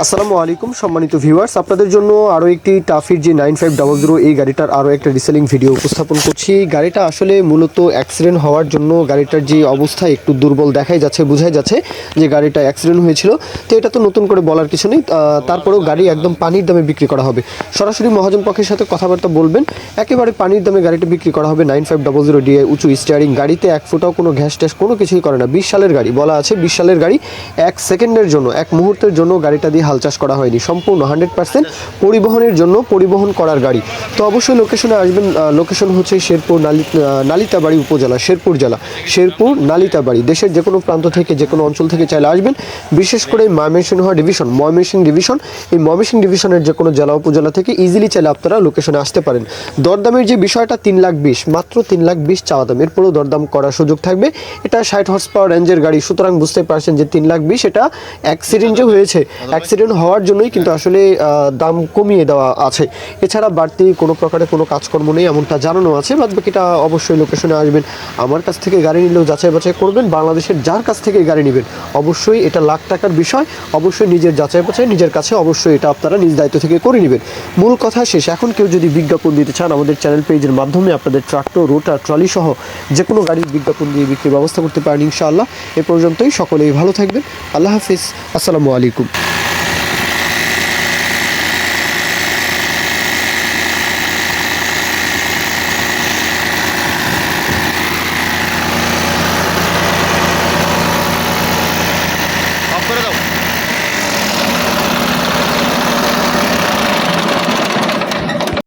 আসসালামু আলাইকুম, সম্মানিত ভিউয়ার্স আপনাদের জন্য আরও একটি টাফির যে নাইন ফাইভ ডাবল জিরো এই গাড়িটার আরও একটা রিসেলিং ভিডিও উপস্থাপন করছি। গাড়িটা আসলে মূলত অ্যাক্সিডেন্ট হওয়ার জন্য গাড়িটার যে অবস্থা একটু দুর্বল দেখাই যাচ্ছে, বোঝাই যাচ্ছে যে গাড়িটা অ্যাক্সিডেন্ট হয়েছিল। তো এটা তো নতুন করে বলার কিছু নেই। তারপরেও গাড়ি একদম পানির দামে বিক্রি করা হবে। সরাসরি মহাজন পক্ষের সাথে কথাবার্তা বলবেন। একেবারে পানির দামে গাড়িটা বিক্রি করা হবে নাইন ফাইভ ডাবল জিরো ডিএ উঁচু স্টিয়ারিং গাড়িতে এক ফুটাও কোনো গ্যাস ট্যাস কোনো কিছুই করে না। বিশ সালের গাড়ি, বলা আছে বিশ সালের গাড়ি এক সেকেন্ডের জন্য, এক মুহূর্তের জন্য গাড়িটা দিয়ে হাল চাষ করা হয়নি। সম্পূর্ণ হান্ড্রেড পার্সেন্ট পরিবহনের জন্য পরিবহন করার গাড়ি। তো অবশ্যই লোকেশনে আসবেন লোকেশন হচ্ছে শেরপুর নালি নালিতাবাড়ি উপজেলা, শেরপুর জেলা। শেরপুর, নালিতাবাড়ি, দেশের যে কোনো প্রান্ত থেকে যে কোনো অঞ্চল থেকে চাইলে আসবেন। বিশেষ করে ময়মনসিংহ ডিভিশন ময়মনসিংহ ডিভিশন, এই ময়মনসিংহ ডিভিশনের যে কোনো জেলা উপজেলা থেকে ইজিলি চাইলে আপনারা লোকেশনে আসতে পারেন। দরদামের যে বিষয়টা, তিন লাখ বিশ, মাত্র তিন লাখ বিশ চাওয়া দাম। এরপরেও দরদাম করার সুযোগ থাকবে। এটা ষাট হর্স পাওয়ার রেঞ্জের গাড়ি। সুতরাং বুঝতে পারছেন যে তিন লাখ বিশ এটা অ্যাক্সিডেন্ট যে হয়েছে অ্যাক্সিডেন্ট হওয়ার জন্যই কিন্তু আসলে দাম কমিয়ে দেওয়া আছে। এছাড়া বাড়তি কোনো প্রকারের কোনো কাজকর্ম নেই, এমনটা জানানো আছে। বাদ বাকিটা অবশ্যই লোকেশনে আসবেন। আমার কাছ থেকে গাড়ি নিলেও যাচাই বাছাই করবেন, বাংলাদেশের যার কাছ থেকে গাড়ি নেবেন। অবশ্যই এটা লাখ টাকার বিষয়, অবশ্যই নিজের যাচাই বাছাই, নিজের কাছে অবশ্যই এটা আপনারা নিজ দায়িত্ব থেকে করে নেবেন। মূল কথা শেষ, এখন কেউ যদি বিজ্ঞাপন দিতে চান, আমাদের চ্যানেল পেজের মাধ্যমে আপনাদের ট্রাক্টর রোটার ট্রলি সহ যে কোনো গাড়ির বিজ্ঞাপন দিয়ে বিক্রির ব্যবস্থা করতে পারেন ইনশাআল্লাহ। এ পর্যন্তই, সকলেই ভালো থাকবেন। আল্লাহ হাফিজ। আসসালামু আলাইকুম।